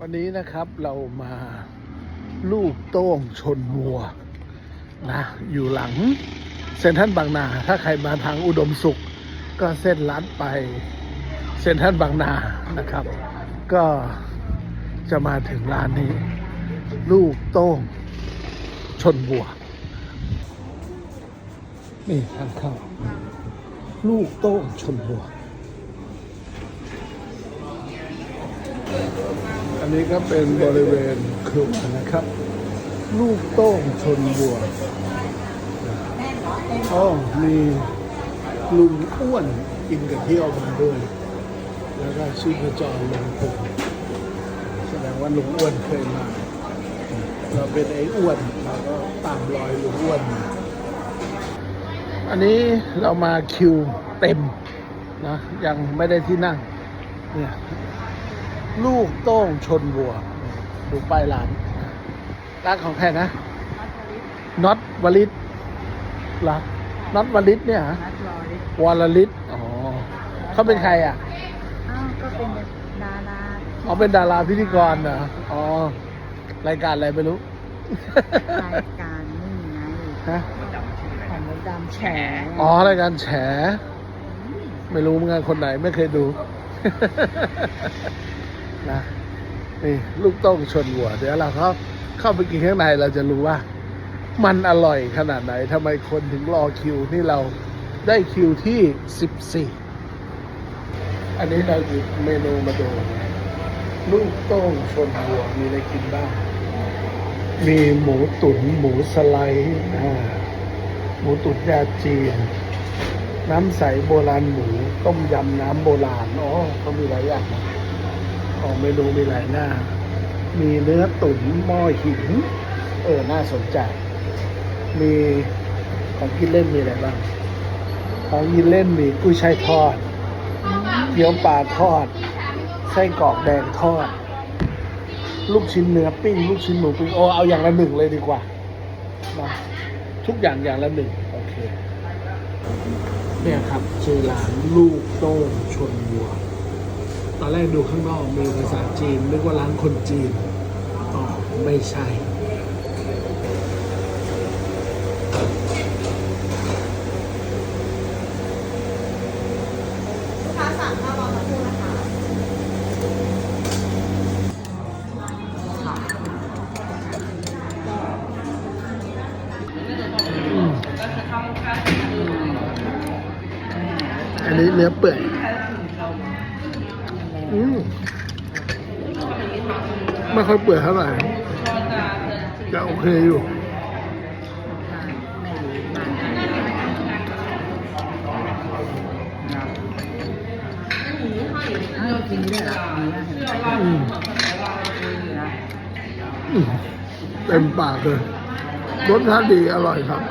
วันนี้นะครับเรามาลูกโต้งชนวัวนะอยู่หลังเซ็นทรัลบางนา ถ้าใครมาทางอุดมสุข ก็เส้นลัดไปเซ็นทรัลบางนานะครับ ก็จะมาถึงร้านนี้ ลูกโต้งชนวัว นี่ทางเข้าลูกโต้งชนวัว อันนี้ก็เป็นบริเวณครัวนะครับ ลูกโต้งชนวัวอ๋อมีลุงอ้วนกินกระเที่ยวมาด้วย แล้วก็ชีพจรลงพุงแสดงว่าลุงอ้วนเคยมา เราเป็นไอ้อ้วนเราก็ตามรอยลุงอ้วนมาอันนี้เรามาคิวเต็มนะยังไม่ได้ที่นั่งเนี่ย ลูกโต้งชนวัว ดูป้ายร้านร้านของใครนะน็อตวลิตละน็อตวลิตเนี่ยฮะนัดรอดิวลลิตอ๋อเขาเป็นใครอะอ้าวก็เป็นดาราอ๋อเป็นดาราพิธีกรเหรออ๋อรายการอะไรไม่รู้รายการนี่ไงฮะของมดดำแฉอ๋อรายการแฉ ไม่รู้เหมือนกันคนไหนไม่เคยดู นะนี่ลูกต้งชนวัวเดี๋ยวเราเข้าเข้าไปกินข้างในเราจะรู้ว่า มันอร่อยขนาดไหนทำไมคนถึงรอคิวนี่เราได้คิวที่ 14 อันนี้เราหยิบเมนูมาดูลูกโต้งชนวัวมีอะไรกินบ้าง มีหมูตุนหมูสไลด์หมูตุ๋นยาจีน น้ำใสโบราณหมู ต้มยำน้ำโบราณอ๋อเขามีหลายอย่างนะ อ๋อเมนูมีหลายหน้า มีเนื้อตุ๋นหม้อหิน เออ น่าสนใจ มีของกินเล่นมีอะไรบ้าง ของกินเล่นมีกุ้ยช่ายทอด เกี๊ยวปลาทอด ไส้กรอกแดงทอด ลูกชิ้นเนื้อปิ้ง ลูกชิ้นหมูปิ้ง โอ้ เอาอย่างละหนึ่งเลยดีกว่านะทุกอย่างอย่างละหนึ่งโอเค เนี่ยครับชื่อร้านลูกโต้งชนวัว อนแรกดูข้างนอกมีภาษาจีนนึกว่าร้านคนจีนอ๋อไม่ใช่ลูกค้าสั่งข้าวรอสักครู่นะคะอันนี้เนื้อเปื่อย อืมไม่ค่อยเปื่อยเท่าไหร่จะโอเคอยู่อ้ากินได้เหรอเต็มปากเลยรสชาติดีอร่อยครับ